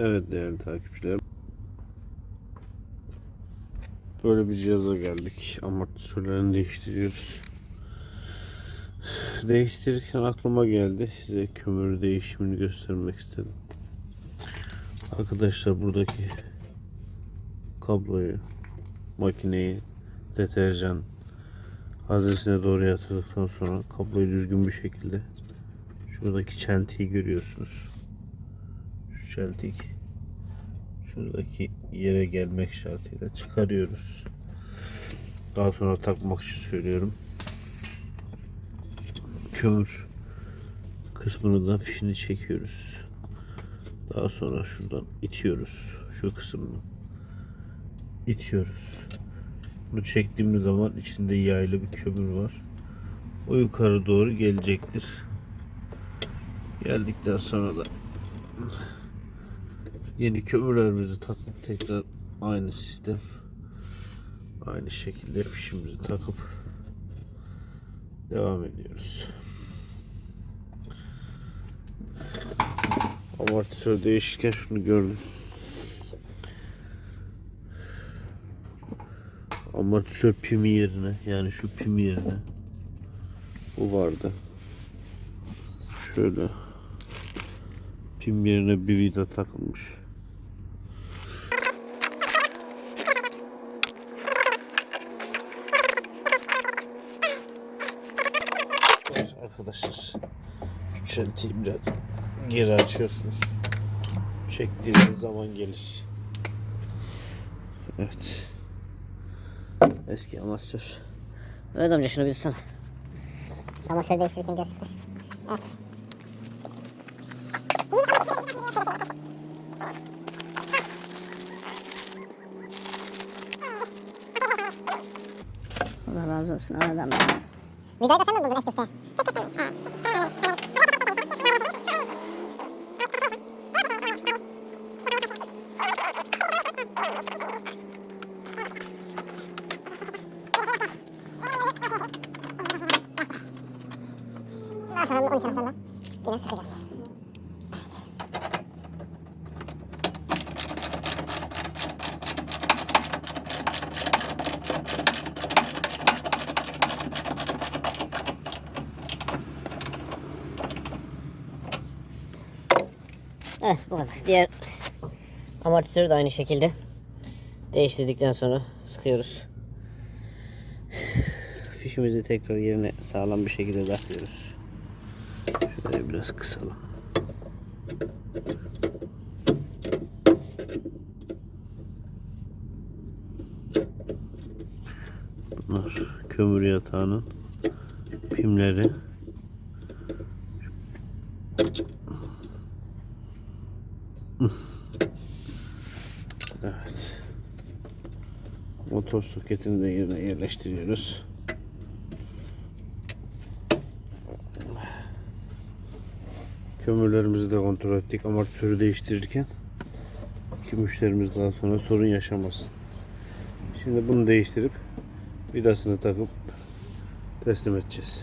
Evet değerli takipçilerim. Böyle bir cihaza geldik. Amortisörlerini değiştiriyoruz. Değiştirirken aklıma geldi. Size kömür değişimini göstermek istedim. Arkadaşlar buradaki kabloyu, makineyi, deterjan haznesine doğru yatırdıktan sonra kabloyu düzgün bir şekilde şuradaki çeltiyi görüyorsunuz. Şu çeltik şuradaki yere gelmek şartıyla çıkarıyoruz. Daha sonra takmak için söylüyorum. Kömür kısmını da fişini çekiyoruz. Daha sonra şuradan itiyoruz. Şu kısmını itiyoruz. Bunu çektiğimiz zaman içinde yaylı bir kömür var. O yukarı doğru gelecektir. Geldikten sonra da yeni kömürlerimizi takıp tekrar aynı sistem aynı şekilde fişimizi takıp devam ediyoruz. Amortisör değişirken şunu gördüm. Amortisör pimi yerine yani şu pimi yerine bu vardı. Şöyle pim yerine bir vida takılmış. Arkadaşlar şu çeltiyi biraz geri açıyorsunuz. Çektiğiniz zaman gelir. Evet. Eski amatör. Evet amca şunu bir tutsana. Ama şöyle değiştirirken göster. Evet. Allah razı olsun aradan ben. Vidayı da sen mi buldun eski ustaya? Daha sonra 13 sonra yine sıkacağız. Evet bu kadar. Diğer amortisörü de aynı şekilde değiştirdikten sonra sıkıyoruz. Fişimizi tekrar yerine sağlam bir şekilde takıyoruz. Şöyle biraz kısalım. Bunlar kömür yatağının pimleri. Evet. Motor soketini de yerine yerleştiriyoruz. Kömürlerimizi de kontrol ettik amortisörü değiştirirken ki müşterimiz daha sonra sorun yaşamasın. Şimdi bunu değiştirip vidasını takıp teslim edeceğiz.